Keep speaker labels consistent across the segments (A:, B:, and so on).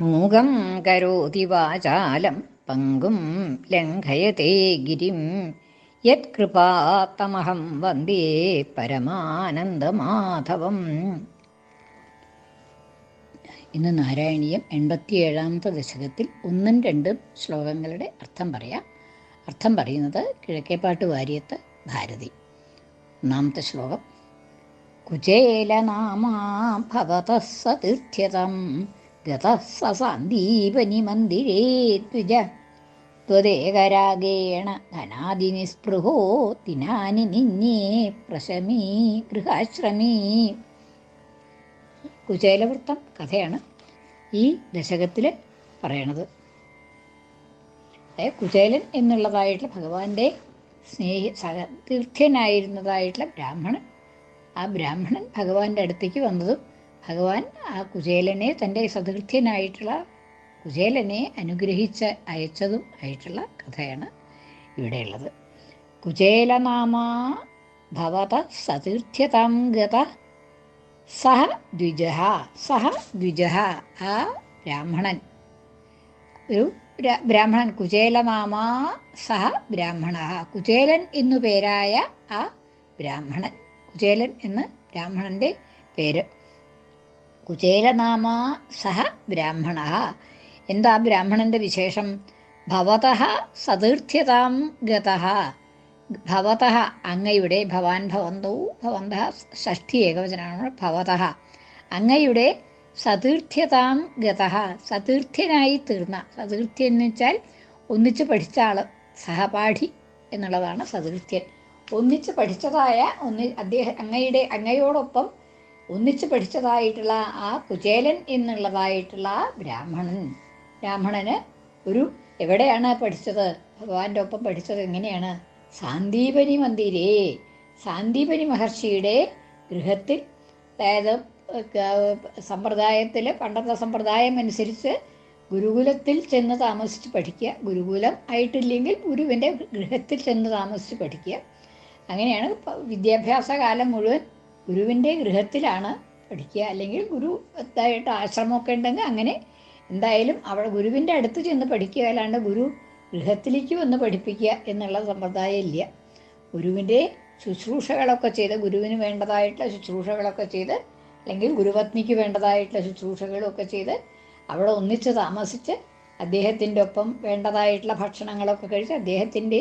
A: മൂകം കരോതി വാചാലം പങ്കും ലംഘയത്തെ ഗിരിം. യത്കൃപാത്തമഹം വന്ദേ പരമാനന്ദമാധവം. ഇന്ന് നാരായണീയം എൺപത്തിയേഴാമത്തെ ദശകത്തിൽ ഒന്നും രണ്ടും ശ്ലോകങ്ങളുടെ അർത്ഥം പറയാം. അർത്ഥം പറയുന്നത് കിഴക്കേപ്പാട്ട് വാര്യത്ത് ഭാരതി. ഒന്നാമത്തെ ശ്ലോകം. കുചേലനാമാ ഭവതഃ സതീർത്ഥ്യതം स മന്ദിരേ ദ്വിജ ത്വദേകരാഗേണ ധനാദിനിസ്പൃഹോ ദിനാനി നിന്യേ പ്രശമീ ഗൃഹാശ്രമീ. കുചേലവൃത്തം കഥയാണ് ഈ ദശകത്തിൽ പറയണത്. കുചേലൻ എന്നുള്ളതായിട്ടുള്ള ഭഗവാന്റെ സ്നേഹ സഹതീർത്ഥ്യനായിരുന്നതായിട്ടുള്ള ബ്രാഹ്മണൻ ആ ബ്രാഹ്മണൻ ഭഗവാന്റെ അടുത്തേക്ക് വന്നതും ഭഗവാൻ ആ കുചേലനെ തന്റെ സദൃത്യനായിട്ടുള്ള കുചേലനെ അനുഗ്രഹിച്ച് അയച്ചതും ആയിട്ടുള്ള കഥയാണ് ഇവിടെയുള്ളത്. കുചേലനാമ ഭവത സതീർത്ഥ്യതാം ഗത സഹ ദ്വിജ സഹ ദ്വിജ ആ ബ്രാഹ്മണൻ. ഒരു ബ്രാഹ്മണൻ കുചേലനാമ സഹ ബ്രാഹ്മണ കുചേലൻ എന്നു പേരായ ആ ബ്രാഹ്മണൻ കുചേലൻ എന്ന് ബ്രാഹ്മണന്റെ പേര്. കുചേലനാമ സഹ ബ്രാഹ്മണ. എന്താ ബ്രാഹ്മണന്റെ വിശേഷം? ഭവത സതീർത്ഥ്യതാം ഗത. ഭവത അങ്ങയുടെ ഭവാൻ ഭവന്തോ ഭവന്ത ഷഷ്ഠി ഏകവചനമാണ് ഭവത അങ്ങയുടെ സതീർത്ഥ്യതാം ഗത. സതീർത്ഥ്യനായി തീർന്ന. സതീർത്ഥ്യൻ എന്ന് വെച്ചാൽ ഒന്നിച്ച് പഠിച്ച ആൾ സഹപാഠി എന്നുള്ളതാണ് സതീർത്ഥ്യൻ. ഒന്നിച്ച് പഠിച്ചതായ ഒന്നി അദ്ദേഹം അങ്ങയുടെ അങ്ങയോടൊപ്പം ഒന്നിച്ച് പഠിച്ചതായിട്ടുള്ള ആ കുചേലൻ എന്നുള്ളതായിട്ടുള്ള ആ ബ്രാഹ്മണൻ. ബ്രാഹ്മണന് ഒരു എവിടെയാണ് പഠിച്ചത്? ഭഗവാന്റെ ഒപ്പം പഠിച്ചത് എങ്ങനെയാണ്? സാന്ദീപനി മന്ദിരേ. സാന്ദീപനി മഹർഷിയുടെ ഗൃഹത്തിൽ അതായത് സമ്പ്രദായത്തിൽ പണ്ടത്തെ സമ്പ്രദായം അനുസരിച്ച് ഗുരുകുലത്തിൽ ചെന്ന് താമസിച്ച് പഠിക്കുക. ഗുരുകുലം ആയിട്ടില്ലെങ്കിൽ ഗുരുവിന്റെ ഗൃഹത്തിൽ ചെന്ന് താമസിച്ച് പഠിക്കുക. അങ്ങനെയാണ് വിദ്യാഭ്യാസ കാലം മുഴുവൻ ഗുരുവിന്റെ ഗൃഹത്തിലാണ് പഠിക്കുക. അല്ലെങ്കിൽ ഗുരു ഇതായിട്ട് ആശ്രമമൊക്കെ ഉണ്ടെങ്കിൽ അങ്ങനെ എന്തായാലും അവിടെ ഗുരുവിന്റെ അടുത്ത് ചെന്ന് പഠിക്കുക. അല്ലാണ്ട് ഗുരു ഗൃഹത്തിലേക്ക് വന്ന് പഠിപ്പിക്കുക എന്നുള്ള സമ്പ്രദായം ഇല്ല. ഗുരുവിന്റെ ശുശ്രൂഷകളൊക്കെ ചെയ്ത് ഗുരുവിന് വേണ്ടതായിട്ടുള്ള ശുശ്രൂഷകളൊക്കെ ചെയ്ത് അല്ലെങ്കിൽ ഗുരുപത്നിക്ക് വേണ്ടതായിട്ടുള്ള ശുശ്രൂഷകളൊക്കെ ചെയ്ത് അവിടെ ഒന്നിച്ച് താമസിച്ച് അദ്ദേഹത്തിന്റെ ഒപ്പം വേണ്ടതായിട്ടുള്ള ഭക്ഷണങ്ങളൊക്കെ കഴിച്ച് അദ്ദേഹത്തിന്റെ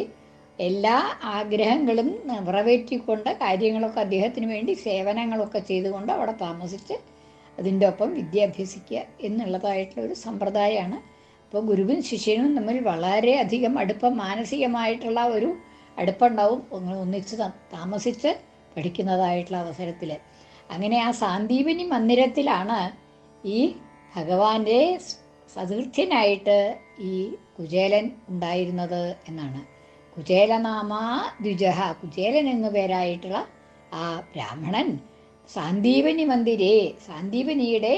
A: എല്ലാ ആഗ്രഹങ്ങളും നിറവേറ്റിക്കൊണ്ട് കാര്യങ്ങളൊക്കെ അദ്ദേഹത്തിന് വേണ്ടി സേവനങ്ങളൊക്കെ ചെയ്തുകൊണ്ട് അവിടെ താമസിച്ച് അതിന്റെ ഒപ്പം വിദ്യ അഭ്യസിക്കുക എന്നുള്ളതായിട്ടുള്ള ഒരു സമ്പ്രദായമാണ്. അപ്പോൾ ഗുരുവും ശിഷ്യനും തമ്മിൽ വളരെയധികം അടുപ്പം മാനസികമായിട്ടുള്ള ഒരു അടുപ്പുണ്ടാവും. ഒന്ന് ഒന്നിച്ച് താമസിച്ച് പഠിക്കുന്നതായിട്ടുള്ള അവസരത്തിൽ. അങ്ങനെ ആ സാന്ദീപനി മന്ദിരത്തിലാണ് ഈ ഭഗവാന്റെ സതീർത്ഥ്യനായിട്ട് ഈ കുചേലൻ ഉണ്ടായിരുന്നത് എന്നാണ്. കുചേലനാമ ദ്വിജഹ. കുചേലൻ എന്നു പേരായിട്ടുള്ള ആ ബ്രാഹ്മണൻ സാന്ദീപനി മന്ദിരേ. സാന്ദീപനിയുടെ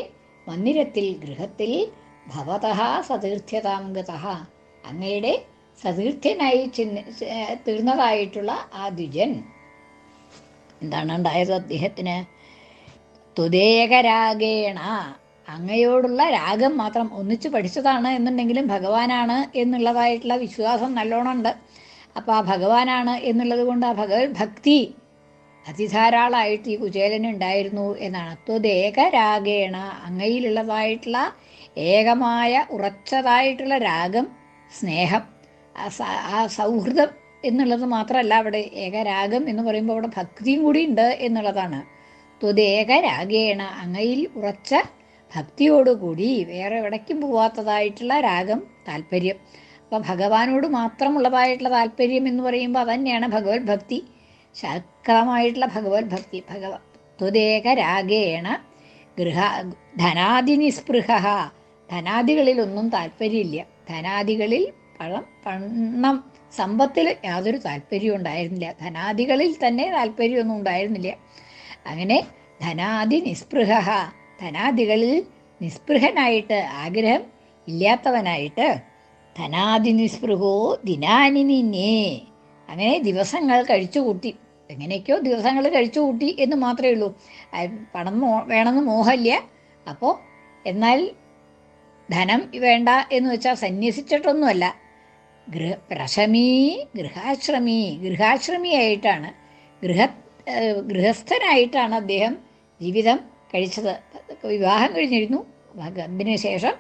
A: മന്ദിരത്തിൽ ഗൃഹത്തിൽ ഭവതഃ സതീർത്ഥ്യതാം ഗതഃ അങ്ങയുടെ സതീർത്ഥ്യനായി ചിന്ന തീർന്നതായിട്ടുള്ള ആ ദ്വിജൻ. എന്താണ് ഉണ്ടായത് അദ്ദേഹത്തിന്? തുദേകരാഗേണ അങ്ങയോടുള്ള രാഗം മാത്രം ഒന്നിച്ചു പഠിച്ചതാണ് എന്നുണ്ടെങ്കിലും ഭഗവാനാണ് എന്നുള്ളതായിട്ടുള്ള വിശ്വാസം നല്ലോണം ഉണ്ട് അപ്പോൾ ആ ഭഗവാനാണ് എന്നുള്ളത് കൊണ്ട് ആ ഭഗവത് ഭക്തി അതിധാരാളമായിട്ട് ഈ കുചേലന് ഉണ്ടായിരുന്നു എന്നാണ്. ത്വദേകരാഗേണ അങ്ങയിലുള്ളതായിട്ടുള്ള ഏകമായ ഉറച്ചതായിട്ടുള്ള രാഗം സ്നേഹം ആ സൗഹൃദം എന്നുള്ളത് മാത്രമല്ല അവിടെ ഏകരാഗം എന്ന് പറയുമ്പോൾ അവിടെ ഭക്തിയും കൂടി ഉണ്ട് എന്നുള്ളതാണ്. ത്വദേകരാഗേണ അങ്ങയിൽ ഉറച്ച ഭക്തിയോടുകൂടി വേറെ എവിടേക്കും പോവാത്തതായിട്ടുള്ള രാഗം താല്പര്യം. അപ്പോൾ ഭഗവാനോട് മാത്രമുള്ളതായിട്ടുള്ള താല്പര്യം എന്ന് പറയുമ്പോൾ അതന്നെയാണ് ഭഗവത് ഭക്തി. ശക്തമായിട്ടുള്ള ഭഗവത് ഭക്തി. ഭഗവ ത്വദേകരാഗേണ ഗൃഹ ധനാദി ധനാദിനിസ്പൃഹ ധനാദികളിലൊന്നും താല്പര്യമില്ല. ധനാദികളിൽ പണം പണം സമ്പത്തിൽ യാതൊരു താല്പര്യവും ഉണ്ടായിരുന്നില്ല. ധനാദികളിൽ തന്നെ താല്പര്യമൊന്നും ഉണ്ടായിരുന്നില്ല. അങ്ങനെ ധനാദി നിസ്പൃഹ. ധനാദികളിൽ നിസ്പൃഹനായിട്ട് ആഗ്രഹം ഇല്ലാത്തവനായിട്ട് ധനാദി നിസ്പൃഹോ ദിനാനി നിന്നേ. അങ്ങനെ ദിവസങ്ങൾ കഴിച്ചു കൂട്ടി. എങ്ങനെയൊക്കെയോ ദിവസങ്ങൾ കഴിച്ചു കൂട്ടി എന്ന് മാത്രമേ ഉള്ളൂ. പണം വേണമെന്ന് മോഹമില്ല അപ്പോൾ എന്നാൽ ധനം വേണ്ട എന്ന് വെച്ചാൽ സന്യസിച്ചിട്ടൊന്നുമല്ല. ഗൃഹ പ്രശമീ ഗൃഹാശ്രമി ഗൃഹാശ്രമിയായിട്ടാണ്. ഗൃഹ ഗൃഹസ്ഥനായിട്ടാണ് അദ്ദേഹം ജീവിതം കഴിച്ചത്. വിവാഹം കഴിഞ്ഞിരുന്നു. അതിന് ശേഷം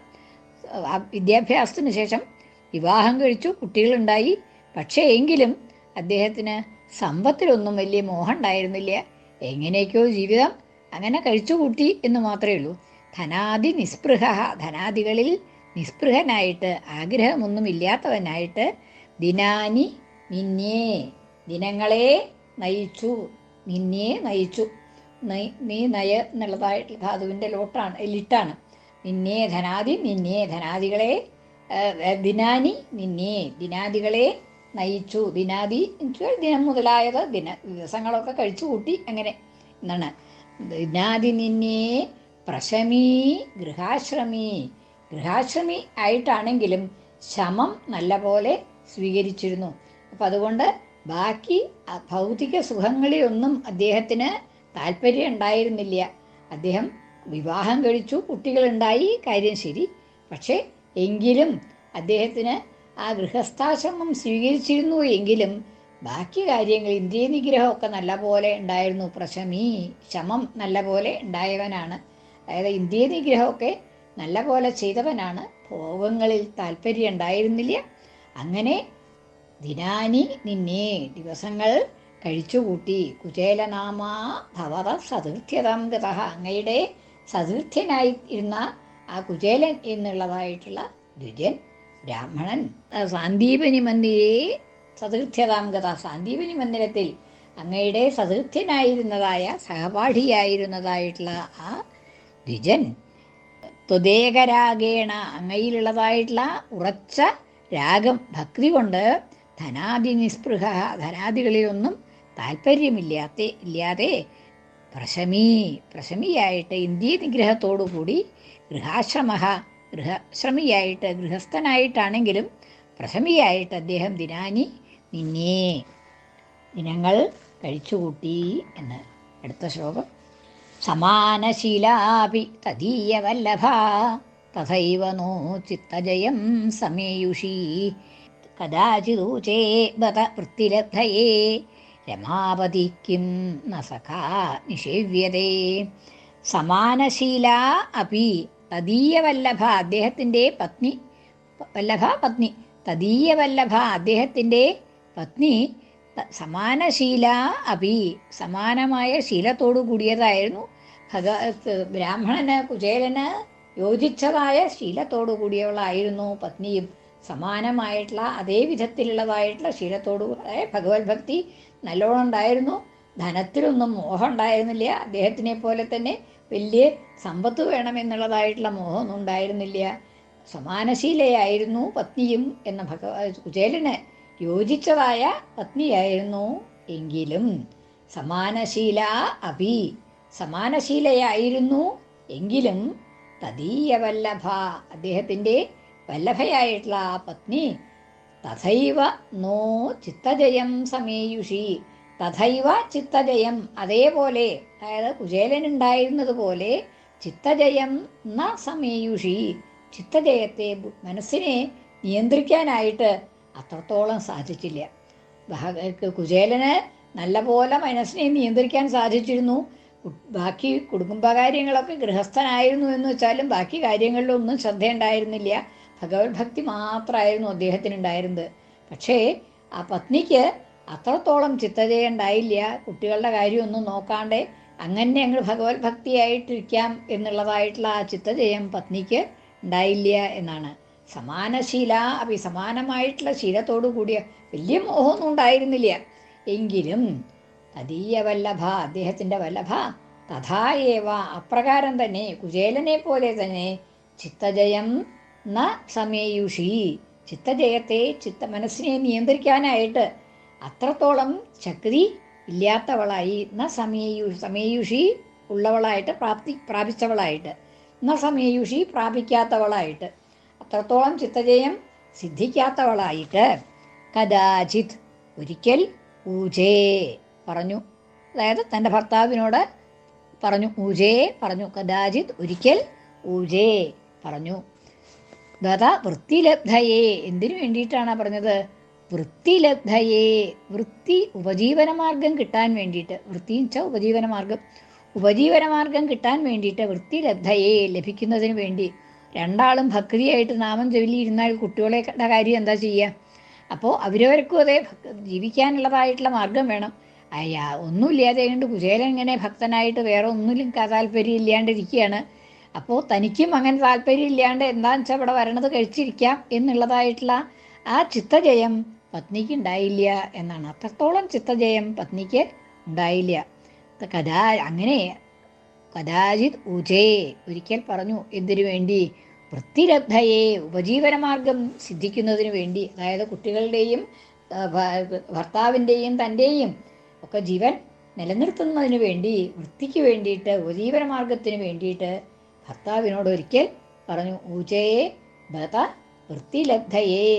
A: വിദ്യാഭ്യാസത്തിന് ശേഷം വിവാഹം കഴിച്ചു കുട്ടികളുണ്ടായി. പക്ഷേ എങ്കിലും അദ്ദേഹത്തിന് സമ്പത്തിലൊന്നും വലിയ മോഹം ഉണ്ടായിരുന്നില്ല. എങ്ങനെയൊക്കെയോ ജീവിതം അങ്ങനെ കഴിച്ചു കൂട്ടി എന്ന് മാത്രമേ ഉള്ളൂ. ധനാദി നിസ്പൃഹ ധനാദികളിൽ നിസ്പൃഹനായിട്ട് ആഗ്രഹമൊന്നും ഇല്ലാത്തവനായിട്ട് ദിനാനി നിന്നേ ദിനങ്ങളെ നയിച്ചു നിന്നേ നയിച്ചു. നയി- നീ നയ എന്നുള്ളതായിട്ടുള്ള ധാതുവിന്റെ ലോട്ടാണ് ലിട്ടാണ് നിന്നേ ധനാദി നിന്നേ ധനാദികളെ ദിനാനി നിന്നെ ദിനാദികളെ നയിച്ചു. ദിനാദി ദിനം മുതലായത് ദിന ദിവസങ്ങളൊക്കെ കഴിച്ചു കൂട്ടി അങ്ങനെ എന്നാണ്. ദിനാദി നിന്നെ പ്രശമീ ഗൃഹാശ്രമി. ഗൃഹാശ്രമി ആയിട്ടാണെങ്കിലും ശമം നല്ല പോലെ സ്വീകരിച്ചിരുന്നു. അപ്പം അതുകൊണ്ട് ബാക്കി ഭൗതിക സുഖങ്ങളിലൊന്നും അദ്ദേഹത്തിന് താല്പര്യം ഉണ്ടായിരുന്നില്ല. അദ്ദേഹം വിവാഹം കഴിച്ചു കുട്ടികളുണ്ടായി കാര്യം ശരി. പക്ഷേ എങ്കിലും അദ്ദേഹത്തിന് ആ ഗൃഹസ്ഥാശ്രമം സ്വീകരിച്ചിരുന്നു എങ്കിലും ബാക്കി കാര്യങ്ങൾ ഇന്ദ്രിയ നിഗ്രഹമൊക്കെ നല്ല പോലെ ഉണ്ടായിരുന്നു. പ്രശമി ശമം നല്ല പോലെ ഉണ്ടായവനാണ്. അതായത് ഇന്ദ്രിയ നിഗ്രഹമൊക്കെ നല്ല പോലെ ചെയ്തവനാണ്. ഭോഗങ്ങളിൽ താല്പര്യം ഉണ്ടായിരുന്നില്ല. അങ്ങനെ ദിനാനി നിന്നെ ദിവസങ്ങൾ കഴിച്ചുകൂട്ടി. കുചേലനാമ ഭവത സതീർത്ഥ്യതാം ഗത. അങ്ങയുടെ സതീർത്ഥ്യനായി ഇരുന്ന ആ കുചേലൻ എന്നുള്ളതായിട്ടുള്ള ദ്വിജൻ ബ്രാഹ്മണൻ സാന്ദീപനി മന്ദിരേ സതീർത്ഥ്യതാം കഥ സാന്ദീപനി മന്ദിരത്തിൽ അങ്ങയുടെ സതീർത്ഥ്യനായിരുന്നതായ സഹപാഠിയായിരുന്നതായിട്ടുള്ള ആ ദ്വിജൻ ത്വദേകരാഗേണ അങ്ങയിലുള്ളതായിട്ടുള്ള ഉറച്ച രാഗം ഭക്തി കൊണ്ട് ധനാദി നിസ്പൃഹ ധനാദികളിലൊന്നും താല്പര്യമില്ലാത്ത ഇല്ലാതെ പ്രശമീ പ്രശമിയായിട്ട് ഇന്ത്യ നിഗ്രഹത്തോടുകൂടി ഗൃഹാശ്രമ ഗൃഹശ്രമിയായിട്ട് ഗൃഹസ്ഥനായിട്ടാണെങ്കിലും പ്രശമിയായിട്ട് അദ്ദേഹം ദിനാനി നിന്നേ ദിനങ്ങൾ കഴിച്ചുകൂട്ടി എന്ന് അടുത്ത ശ്ലോകം. സമാനശീലാപി തദീയവല്ലഭ തഥൈവ നോ ചിത്തജയം സമേയുഷി കഥാചിദൂചേ ബത വൃത്തിലബ്ധയേ രമാപതി കിം ന നിഷേവ്യതേ സമാനശീല അപി തദീയവല്ലഭ അദ്ദേഹത്തിന്റെ പത്നി വല്ലഭ പത്നി തദീയ വല്ലഭ അദ്ദേഹത്തിന്റെ പത്നി സമാനശീല അഭി സമാനമായ ശീലത്തോടു കൂടിയതായിരുന്നു. ഭഗ ബ്രാഹ്മണന് കുചേലന് യോജിച്ചതായ ശീലത്തോടു കൂടിയവളായിരുന്നു പത്നിയും. സമാനമായിട്ടുള്ള അതേ വിധത്തിലുള്ളതായിട്ടുള്ള ശീലത്തോടു കൂടെ ഭഗവത് ഭക്തി നല്ലോണം ഉണ്ടായിരുന്നു. ധനത്തിലൊന്നും മോഹം ഉണ്ടായിരുന്നില്ല. അദ്ദേഹത്തിനെ പോലെ തന്നെ വലിയ സമ്പത്ത് വേണമെന്നുള്ളതായിട്ടുള്ള മോഹമൊന്നും ഉണ്ടായിരുന്നില്ല. സമാനശീലയായിരുന്നു പത്നിയും എന്ന ഭഗവ കുചേലന് യോജിച്ചതായ പത്നിയായിരുന്നു എങ്കിലും. സമാനശീല അഭി സമാനശീലയായിരുന്നു എങ്കിലും. തദീയ വല്ലഭ അദ്ദേഹത്തിന്റെ വല്ലഭയായിട്ടുള്ള ആ പത്നി തഥൈവ നോ ചിത്തജയം സമേയുഷി. തഥൈവ ചിത്തജയം. അതേപോലെ അതായത് കുചേലനുണ്ടായിരുന്നത് പോലെ ചിത്തജയം ന സമേയുഷി. ചിത്തജയത്തെ മനസ്സിനെ നിയന്ത്രിക്കാനായിട്ട് അത്രത്തോളം സാധിച്ചില്ല. കുചേലന് നല്ലപോലെ മനസ്സിനെ നിയന്ത്രിക്കാൻ സാധിച്ചിരുന്നു. ബാക്കി കുടുംബകാര്യങ്ങളൊക്കെ ഗൃഹസ്ഥനായിരുന്നു എന്ന് വെച്ചാലും ബാക്കി കാര്യങ്ങളിലൊന്നും ശ്രദ്ധയുണ്ടായിരുന്നില്ല. ഭഗവത് ഭക്തി മാത്രമായിരുന്നു അദ്ദേഹത്തിനുണ്ടായിരുന്നത്. പക്ഷേ ആ പത്നിക്ക് അത്രത്തോളം ചിത്തജയം ഉണ്ടായില്ല കുട്ടികളുടെ കാര്യമൊന്നും നോക്കാണ്ട് അങ്ങനെ ഞങ്ങൾ ഭഗവത് ഭക്തിയായിട്ടിരിക്കാം എന്നുള്ളതായിട്ടുള്ള ആ ചിത്തജയം പത്നിക്ക് ഉണ്ടായില്ല എന്നാണ്. സമാനശീല അപ്പൊ സമാനമായിട്ടുള്ള ശീലത്തോടു കൂടിയ വലിയ മോഹമൊന്നും ഉണ്ടായിരുന്നില്ല. എങ്കിലും തദീയ വല്ലഭ അദ്ദേഹത്തിന്റെ വല്ലഭ തഥായേവ അപ്രകാരം തന്നെ കുചേലനെ പോലെ തന്നെ ചിത്തജയം ന സമേയുഷി. ചിത്തജയത്തെ ചിത്ത മനസ്സിനെ നിയന്ത്രിക്കാനായിട്ട് അത്രത്തോളം ശക്തി ഇല്ലാത്തവളായി ന സമയു സമേയുഷി ഉള്ളവളായിട്ട് പ്രാപ്തി പ്രാപിച്ചവളായിട്ട് ന സമേയുഷി പ്രാപിക്കാത്തവളായിട്ട് അത്രത്തോളം ചിത്തജയം സിദ്ധിക്കാത്തവളായിട്ട് കഥാചിത് ഒരിക്കൽ ഊജേ പറഞ്ഞു. അതായത് തന്റെ ഭർത്താവിനോട് പറഞ്ഞു ഊജേ പറഞ്ഞു കഥാചിത് ഒരിക്കൽ ഊജേ പറഞ്ഞു. ദത വൃത്തിലബ്ധയെ എന്തിനു വേണ്ടിയിട്ടാണ് പറഞ്ഞത്? വൃത്തിലബ്ധയെ വൃത്തി ഉപജീവനമാർഗം കിട്ടാൻ വേണ്ടിയിട്ട് വൃത്തിയും വെച്ചാൽ ഉപജീവനമാർഗം ഉപജീവനമാർഗം കിട്ടാൻ വേണ്ടിയിട്ട് വൃത്തിലബ്ധയെ ലഭിക്കുന്നതിന് വേണ്ടി രണ്ടാളും ഭക്തിയായിട്ട് നാമം ചൊല്ലിയിരുന്നാൽ കുട്ടികളെ കാര്യം എന്താ ചെയ്യുക അപ്പോൾ അവരവർക്കും അതേ ജീവിക്കാനുള്ളതായിട്ടുള്ള മാർഗം വേണം. അയ്യാ ഒന്നുമില്ലാതെ കൊണ്ട് കുചേലൻ ഇങ്ങനെ ഭക്തനായിട്ട് വേറെ ഒന്നിലും താല്പര്യം ഇല്ലാണ്ടിരിക്കുകയാണ് അപ്പോൾ തനിക്കും അങ്ങനെ താല്പര്യം ഇല്ലാണ്ട് എന്താണെന്ന് വെച്ചാൽ ഇവിടെ വരണത് കഴിച്ചിരിക്കാം എന്നുള്ളതായിട്ടുള്ള ആ ചിത്തജയം പത്നിക്ക് ഉണ്ടായില്ല എന്നാണ്. അത്രത്തോളം ചിത്തജയം പത്നിക്ക് ഉണ്ടായില്ല. കഥാ അങ്ങനെ കഥാചിത് ഉജയെ ഒരിക്കൽ പറഞ്ഞു എന്തിനു വേണ്ടി? വൃത്തിരബ്ധയെ ഉപജീവനമാർഗം സിദ്ധിക്കുന്നതിന് വേണ്ടി. അതായത് കുട്ടികളുടെയും ഭർത്താവിന്റെയും തന്റെയും ഒക്കെ ജീവൻ നിലനിർത്തുന്നതിന് വേണ്ടി വൃത്തിക്ക് വേണ്ടിയിട്ട് ഉപജീവനമാർഗത്തിന് വേണ്ടിയിട്ട് ഭർത്താവിനോട് ഒരിക്കൽ പറഞ്ഞു ഊജയെ ബത വൃത്തിലബ്ധയെ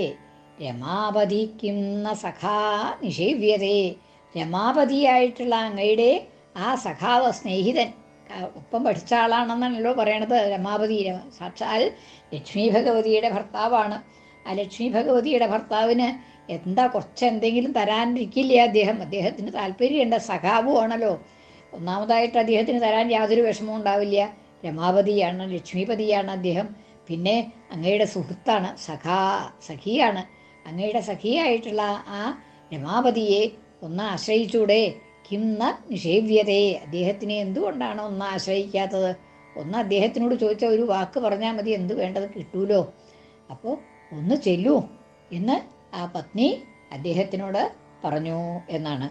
A: രമാപതിക്കുന്ന സഖാ നിഷേവ്യതേ രമാപതിയായിട്ടുള്ള അങ്ങയുടെ ആ സഖാവ് സ്നേഹിതൻ. ഒപ്പം പഠിച്ച ആളാണെന്നാണല്ലോ പറയണത് രമാപതി. രമ- സാക്ഷാൽ ലക്ഷ്മി ഭഗവതിയുടെ ഭർത്താവാണ്. ആ ലക്ഷ്മി ഭഗവതിയുടെ ഭർത്താവിന് എന്താ കുറച്ച് എന്തെങ്കിലും തരാനിരിക്കില്ല അദ്ദേഹം? അദ്ദേഹത്തിന് താല്പര്യമുണ്ട്. സഖാവുമാണല്ലോ ഒന്നാമതായിട്ട് അദ്ദേഹത്തിന് തരാൻ യാതൊരു വിഷമവും ഉണ്ടാവില്ല. രമാപതിയാണ് ലക്ഷ്മിപതിയാണ് അദ്ദേഹം. പിന്നെ അങ്ങയുടെ സുഹൃത്താണ് സഖാ സഖിയാണ്. അങ്ങയുടെ സഖിയായിട്ടുള്ള ആ രമാപതിയെ ഒന്ന് ആശ്രയിച്ചൂടെ? കിംന നിഷേവ്യതേ. അദ്ദേഹത്തിനെ എന്തുകൊണ്ടാണ് ഒന്ന് ആശ്രയിക്കാത്തത്? ഒന്ന് അദ്ദേഹത്തിനോട് ചോദിച്ച ഒരു വാക്ക് പറഞ്ഞാൽ മതി. എന്ത് വേണ്ടത് കിട്ടൂലോ? അപ്പോൾ ഒന്ന് ചെല്ലൂ എന്ന് ആ പത്നി അദ്ദേഹത്തിനോട് പറഞ്ഞു എന്നാണ്.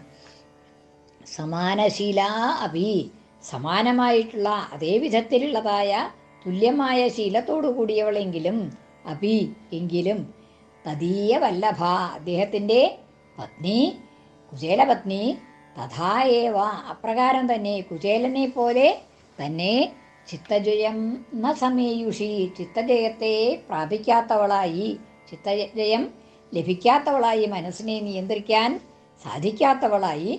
A: സമാനശീല അഭി. സമാനമായിട്ടുള്ള അതേ വിധത്തിലുള്ളതായ തുല്യമായ ശീലത്തോടു കൂടിയവളെങ്കിലും അഭി എങ്കിലും തദീയ വല്ലഭ. അദ്ദേഹത്തിന്റെ പത്നി കുചേലപത്നി തഥായേവ അപ്രകാരം തന്നെ കുചേലനെ പോലെ തന്നെ ചിത്തജയം ന സമേയുഷി. ചിത്തജയത്തെ പ്രാപിക്കാത്തവളായി ചിത്തജയം ലഭിക്കാത്തവളായി മനസ്സിനെ നിയന്ത്രിക്കാൻ സാധിക്കാത്തവളായി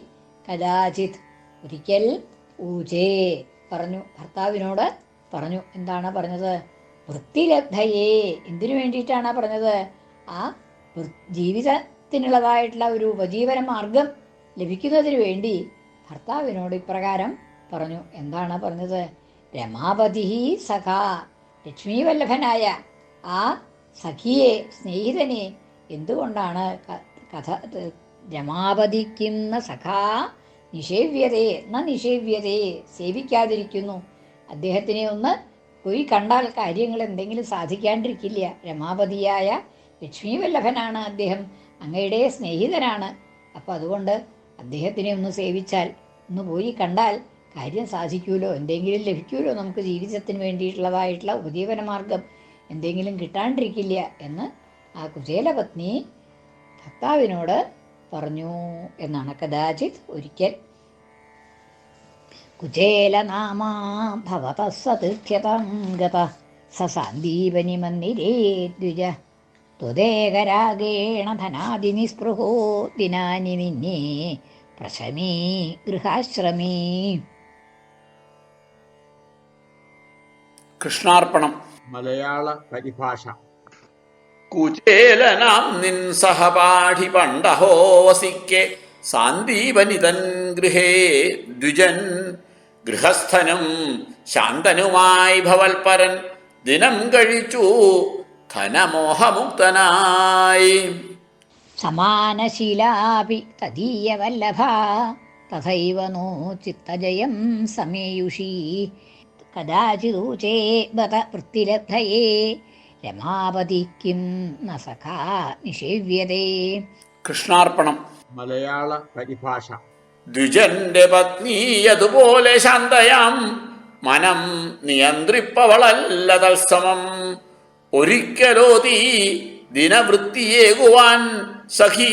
A: കദാചിത്. ഒരിക്കൽ ഊജേ പറഞ്ഞു ഭർത്താവിനോട് പറഞ്ഞു എന്താണ് പറഞ്ഞത്? വൃത്തിലബ്ധയേ എന്തിനു വേണ്ടിയിട്ടാണ് പറഞ്ഞത്? ആ ജീവിതത്തിനുള്ളതായിട്ടുള്ള ഒരു ഉപജീവന മാർഗം ലഭിക്കുന്നതിന് വേണ്ടി ഭർത്താവിനോട് ഇപ്രകാരം പറഞ്ഞു. എന്താണ് പറഞ്ഞത്? രമാപതി സഖാ ലക്ഷ്മീവല്ലഭനായ ആ സഖിയെ സ്നേഹിതനെ എന്തുകൊണ്ടാണ് കഥ രമാപതിക്കുന്ന സഖാ നിഷേവ്യതേ ന നിഷേവ്യതേ സേവിക്കാതിരിക്കുന്നു? അദ്ദേഹത്തിനെ ഒന്ന് പോയി കണ്ടാൽ കാര്യങ്ങൾ എന്തെങ്കിലും സാധിക്കാണ്ടിരിക്കില്ല. രമാപതിയായ ലക്ഷ്മീവല്ലഭനാണ് അദ്ദേഹം. അങ്ങയുടെ സ്നേഹിതനാണ്. അപ്പോൾ അതുകൊണ്ട് അദ്ദേഹത്തിനെ ഒന്ന് സേവിച്ചാൽ ഒന്ന് പോയി കണ്ടാൽ കാര്യം സാധിക്കുമല്ലോ? എന്തെങ്കിലും ലഭിക്കുമല്ലോ നമുക്ക് ജീവിതത്തിന് വേണ്ടിയിട്ടുള്ളതായിട്ടുള്ള ഉപജീവന മാർഗം? എന്തെങ്കിലും കിട്ടാണ്ടിരിക്കില്ല എന്ന് ആ കുചേലപത്നി ഭർത്താവിനോട് പറഞ്ഞു എന്നാണ്. കഥാചിത് ഒരിക്കൽ കുചേലനാമാ സതീർത്ഥ്യതം സ സാന്ദീപനി മന്ദിരേ ദ്വിജ ത്വദേകരാഗേണ ധനാദിനിസ്പൃഹോ ദിനാനി നിന്നേ പ്രശമീ ഗൃഹാശ്രമീ
B: കൃഷ്ണാർപ്പണം.
C: മലയാള പരിഭാഷ.
B: കുചേലനാം നിൻ സഹപാഠി പണ്ടഹോ വസിക്കെ സാന്ദീപനിതൻ ഗൃഹേ ദ്വിജൻ ഗൃഹസ്ഥനും ശാന്തനുമായി ഭവൽപരൻ ദിനം കഴിച്ചു ധനമോഹമുക്തനായി
A: സമാനശീലാപി തദീയവല്ലഭ തഥൈവ നോ ചിത്തജയം സമേയുഷി. കഥാചിദൂചേ ബത വൃത്തിലബ്ധയേ രമാപതി കിം ന സഖാ നിഷേവ്യതേ.
B: കൃഷ്ണാർപ്പണം.
C: മലയാള പരിഭാഷ.
B: ദ്വിജന്റെ പത്നി അതുപോലെ ശാന്തയാം. മനം നിയന്ത്രിപ്പവളല്ല തത്സമം. ഒരിക്കലോതി ദിനവൃത്തിയേകുവാൻ സഖി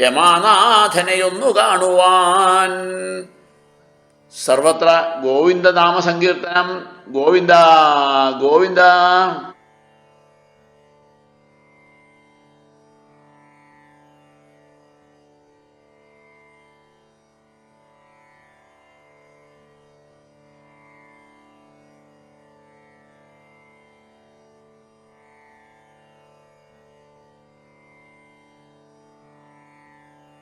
B: രമാനാഥനെയൊന്നു കാണുവാൻ. സർവത്ര ഗോവിന്ദനാമ സങ്കീർത്തനം ഗോവിന്ദ ഗോവിന്ദ.